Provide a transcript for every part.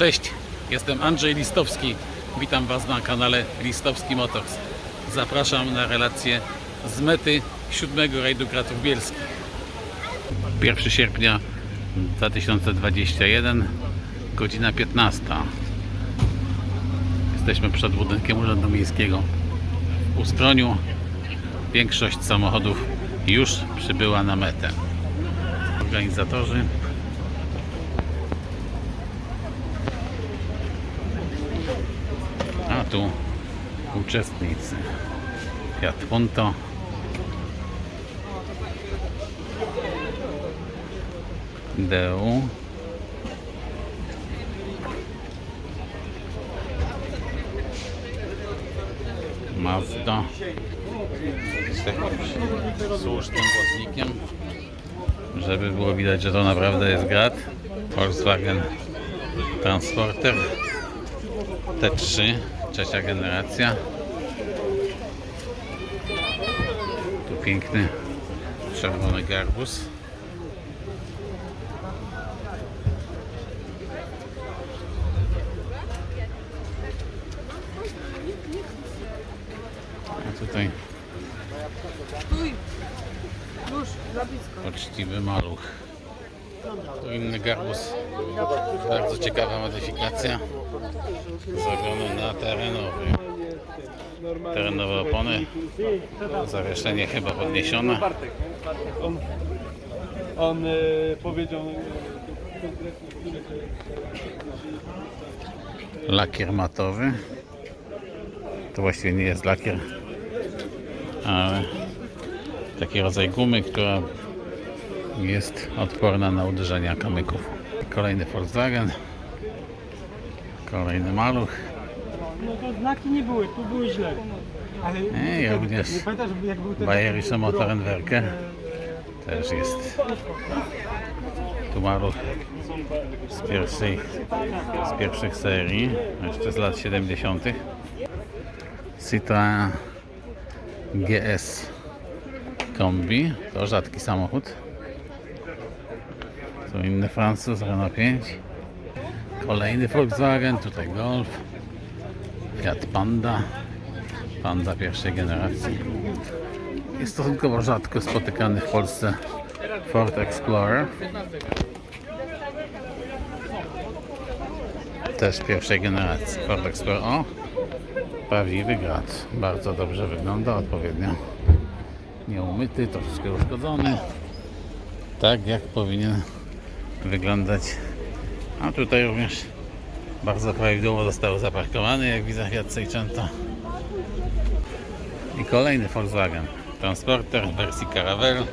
Cześć, jestem Andrzej Listowski. Witam Was na kanale Listowski Motors. Zapraszam na relację z mety siódmego rajdu Kratów Bielskich. 1 sierpnia 2021, godzina 15. Jesteśmy przed budynkiem Urzędu Miejskiego w Ustroniu. Większość samochodów już przybyła na metę. Organizatorzy Uczestnicy. Fiat Punto. Deu. Mazda. Z jakimś słusznym wodnikiem. Żeby było widać, że to naprawdę jest grad. Volkswagen Transporter. T3, trzecia generacja. Tu piękny czerwony garbus. A tutaj poczciwy maluch. Tu inny garbus. Bardzo ciekawa modyfikacja. Zrobiony na terenowy. Terenowe opony. Zawieszenie chyba podniesione. On, on e, powiedział e, to Lakier matowy. To właściwie nie jest lakier, ale taki rodzaj gumy, która jest odporna na uderzenia kamyków. Kolejny Volkswagen. Kolejny maluch. No to znaki nie były, tu były źle. Ale I również nie pamiętasz jak był ten... Bayerische Motorenwerke. Też jest. Tu maluch z, pierwszej, z pierwszych serii, jeszcze z lat 70. Citroën GS Kombi. To rzadki samochód. Tu inny Francuz, Renault 5. Kolejny Volkswagen, tutaj Golf. Fiat Panda. Panda pierwszej generacji. Jest stosunkowo rzadko spotykany w Polsce Ford Explorer. Też pierwszej generacji. Ford Explorer. O! Prawdziwy grat. Bardzo dobrze wygląda, odpowiednio nieumyty, troszeczkę uszkodzony. Tak jak powinien wyglądać. A tutaj również bardzo prawidłowo został zaparkowany, jak widzę Fiat Seicento. I kolejny Volkswagen Transporter w wersji Caravelle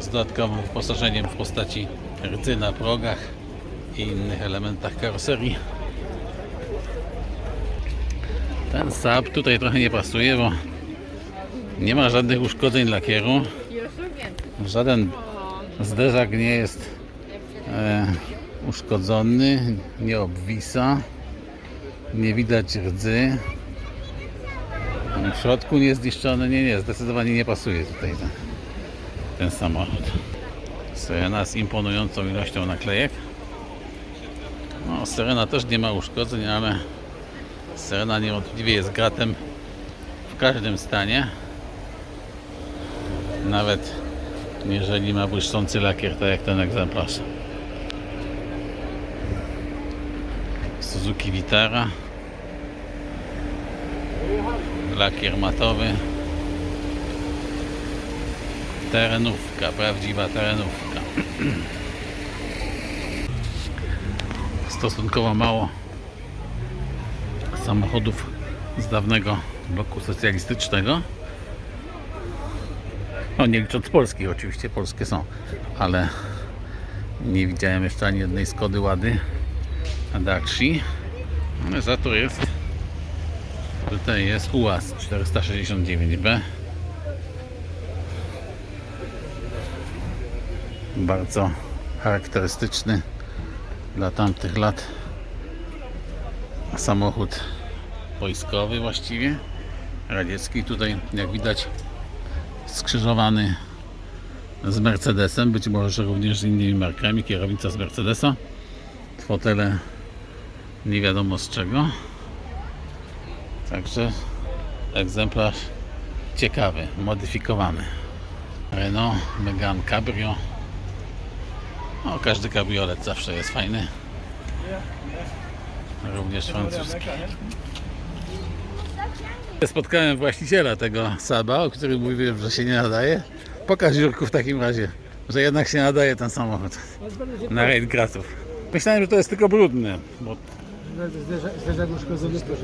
z dodatkowym wyposażeniem w postaci rdzy na progach i innych elementach karoserii. Ten Saab tutaj trochę nie pasuje, bo nie ma żadnych uszkodzeń lakieru. Żaden zderzak nie jest uszkodzony, nie obwisa, nie widać rdzy. W środku nie zniszczony, nie, nie, zdecydowanie nie pasuje tutaj ten, ten samochód. Serena z imponującą ilością naklejek. No, Serena też nie ma uszkodzeń, ale Serena niewątpliwie jest gratem w każdym stanie. Nawet jeżeli ma błyszczący lakier, tak jak ten egzemplarz. Suzuki Vitara. Lakier matowy. Terenówka, prawdziwa terenówka. Stosunkowo mało samochodów z dawnego bloku socjalistycznego. No nie licząc polskich oczywiście, polskie są ale nie widziałem jeszcze ani jednej Skody Łady Daci ale za to jest Tutaj jest UAZ 469B. Bardzo charakterystyczny dla tamtych lat samochód wojskowy właściwie, radziecki. Tutaj jak widać skrzyżowany z Mercedesem, być może również z innymi markami, kierownica z Mercedesa, fotele nie wiadomo z czego. Także egzemplarz ciekawy, modyfikowany. Renault Megane Cabrio. No, każdy kabriolet zawsze jest fajny. Również francuski. Spotkałem właściciela tego Saba, o którym mówiłem, że się nie nadaje. Pokaż Jurku w takim razie, że jednak się nadaje ten samochód na rajd gratów. Myślałem, że to jest tylko brudny, bo Uszkodzony proszę.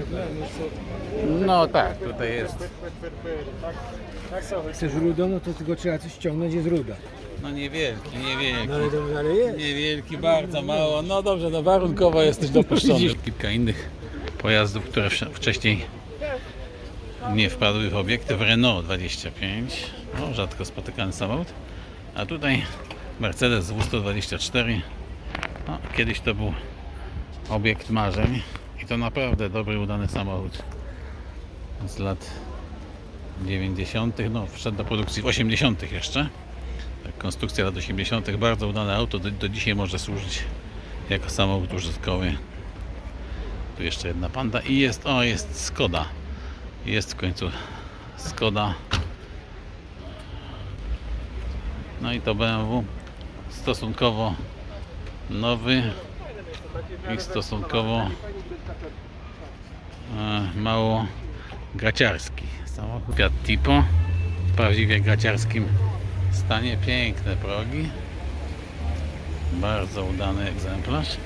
no tak, tutaj jest Chcesz rudo, no to tylko trzeba coś ściągnąć, jest ruda. no niewielki, niewielki. No ale, to- ale jest. Niewielki, bardzo mało. No dobrze, no warunkowo jesteś dopuszczony. Kilka innych pojazdów, które wcześniej nie wpadły w obiekty. W Renault 25, no, rzadko spotykany samochód. A tutaj Mercedes W124. No, kiedyś to był obiekt marzeń i to naprawdę dobry, udany samochód z lat 90. No, wszedł do produkcji w 80. jeszcze. Tak, konstrukcja lat 80. Bardzo udane auto, do, do dzisiaj może służyć jako samochód użytkowy. Tu jeszcze jedna panda i jest, o jest Skoda. Jest w końcu Skoda. No i to BMW stosunkowo nowy i stosunkowo e, mało graciarski. Samochód Fiat Tipo w prawdziwie graciarskim stanie. Piękne progi. Bardzo udany egzemplarz.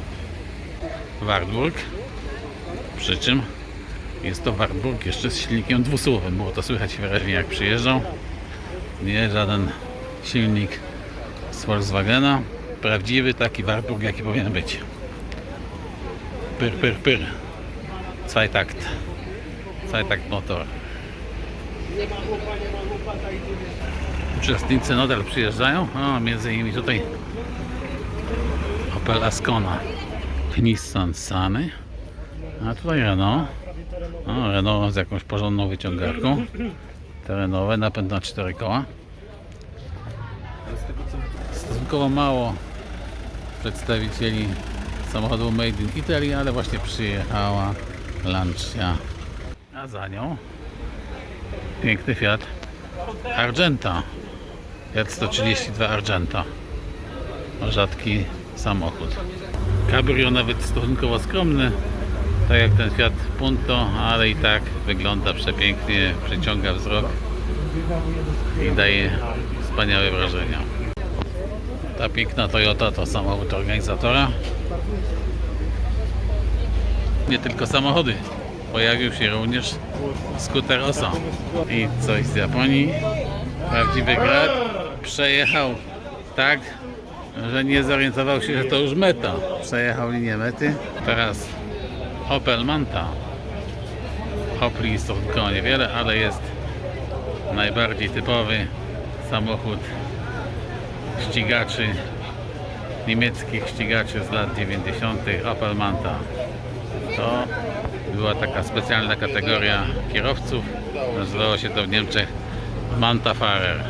Wartburg. Przy czym jest to Wartburg jeszcze z silnikiem dwusłowym. Było to słychać wyraźnie jak przyjeżdżał. Nie żaden silnik z Volkswagena. Prawdziwy taki Wartburg jaki powinien być. Pyr, pyr, pyr. Zweitakt. Zweitakt motor. Uczestnicy nadal przyjeżdżają. O, między innymi tutaj Opel Ascona. Nissan Sany. A tutaj Renault. Renault z jakąś porządną wyciągarką. Terenowe, napęd na 4 koła. Stosunkowo mało przedstawicieli samochodu Made in Italy, ale właśnie przyjechała Lancia. A za nią piękny Fiat Argenta. Fiat 132 Argenta. Rzadki samochód. Cabrio nawet stosunkowo skromny, tak jak ten Fiat Punto, ale i tak wygląda przepięknie, przyciąga wzrok i daje wspaniałe wrażenia. Ta piękna Toyota to samochód organizatora. Nie tylko samochody. Pojawił się również skuter Oso. I coś z Japonii. Prawdziwy grad. Przejechał tak, że nie zorientował się, że to już meta. Przejechał linię mety. Teraz Opel Manta. Opli stosunkowo niewiele, ale jest najbardziej typowy samochód ścigaczy, niemieckich ścigaczy z lat 90. Opel Manta. To była taka specjalna kategoria kierowców. Nazywało się to w Niemczech Manta-Fahrer.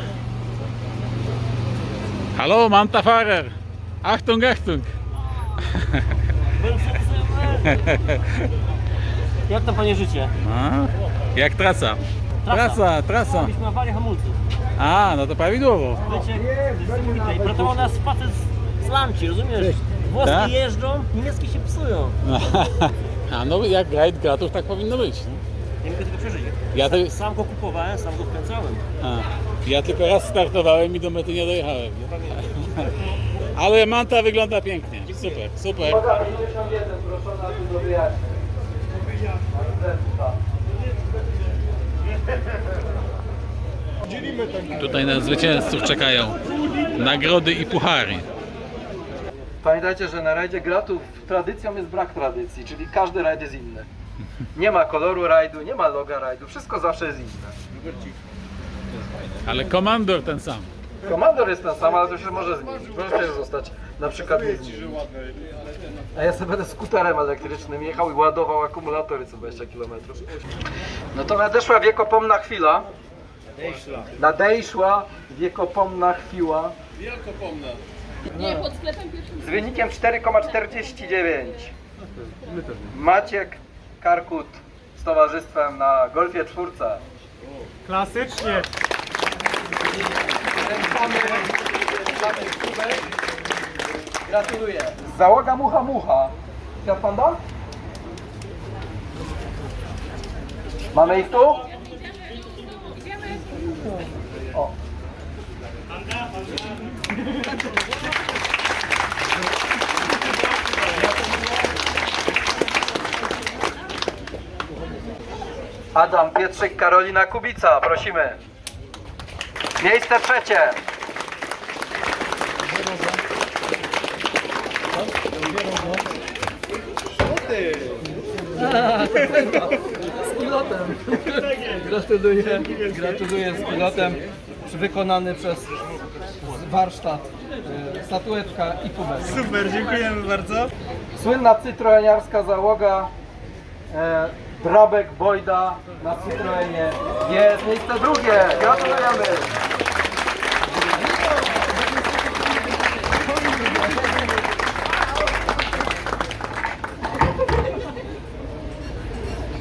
Hallo Manta-Fahrer! Achtung, Achtung! Jak tam panie życie? A, jak trasa? Trasa, trasa. Mieliśmy awarię hamulców. A, no to prawidłowo. Wiecie, niesamowite. I ratował nas facet z, z Lanci, rozumiesz? Włoski Tak? jeżdżą, niemieckie się psują. A no jak rajd gratów tak powinno być. nie? Nie mogę tego przeżyć. Ja, to, Sam go kupowałem, sam go wkręcałem. a, ja tylko raz startowałem i do mety nie dojechałem. nie? Ale Manta wygląda pięknie. Super, super. 51, proszona tu do wyjaśnień. Tutaj na zwycięzców czekają nagrody i puchary. Pamiętajcie, że na rajdzie gratów tradycją jest brak tradycji, czyli każdy rajd jest inny. Nie ma koloru rajdu, nie ma loga rajdu, wszystko zawsze jest inne. Ale komandor ten sam. Komandor jest ten sam, ale to się może zmienić. Może też zostać na przykład. A ja sobie będę skuterem elektrycznym jechał i ładował akumulatory co 20 km. No to nadeszła wiekopomna chwila. Nadejszła wiekopomna chwila. Nie, pod sklepem pierwszym. Z wynikiem 4,49. My też nie. Maciek Karkut z towarzystwem na Golfie czwórce. Klasycznie. Gratuluję. Załoga Mucha Mucha. Fiat Panda? Mamy ich tu? O. Adam Pietrzyk, Karolina Kubica, prosimy. Miejsce trzecie. Z pilotem. Gratuluję, gratuluję z pilotem. Wykonany przez warsztat. y, Statuetka i kubek. Super, dziękujemy bardzo. Słynna cytroeniarska załoga e, Brabek Bojda na Citroenie jest miejsce drugie. Gratulujemy.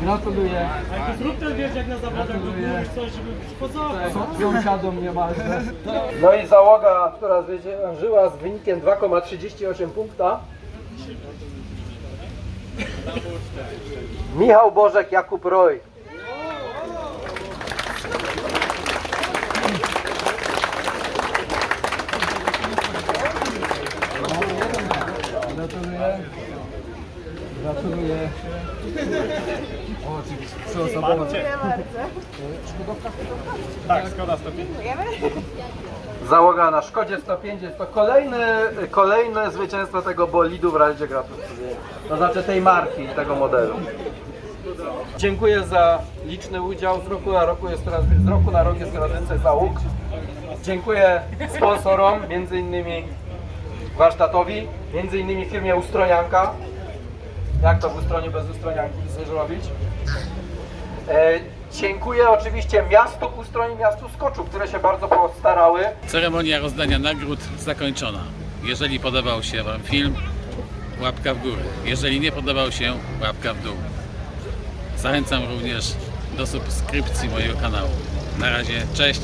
Gratuluję. Ale zrób ten wiesz jak na zawodach, to mówisz coś, żeby przychodzować. Sąsiadom niemalże. No i załoga, która zwyciężyła z wynikiem 2,38 punkta. Michał Bożek, Jakub Roj. Gratuluję. Gratuluję. O, oczywiście. Trzyosobowe. Tak, szkoda 105. Załoga na Szkodzie 150 to kolejny, kolejne zwycięstwo tego bolidu w rajdzie Gratus. To znaczy tej marki, tego modelu. Dziękuję za liczny udział. Z roku na roku jest coraz, z roku na rok jest coraz więcej załóg. Dziękuję sponsorom, między innymi warsztatowi, między innymi firmie Ustronianka. Jak to w Ustronie bez Ustronianki chcesz robić? E, dziękuję oczywiście miastu Ustroń i miastu Skoczu, które się bardzo postarały. Ceremonia rozdania nagród zakończona. Jeżeli podobał się Wam film, łapka w górę. Jeżeli nie podobał się, łapka w dół. Zachęcam również do subskrypcji mojego kanału. Na razie, cześć!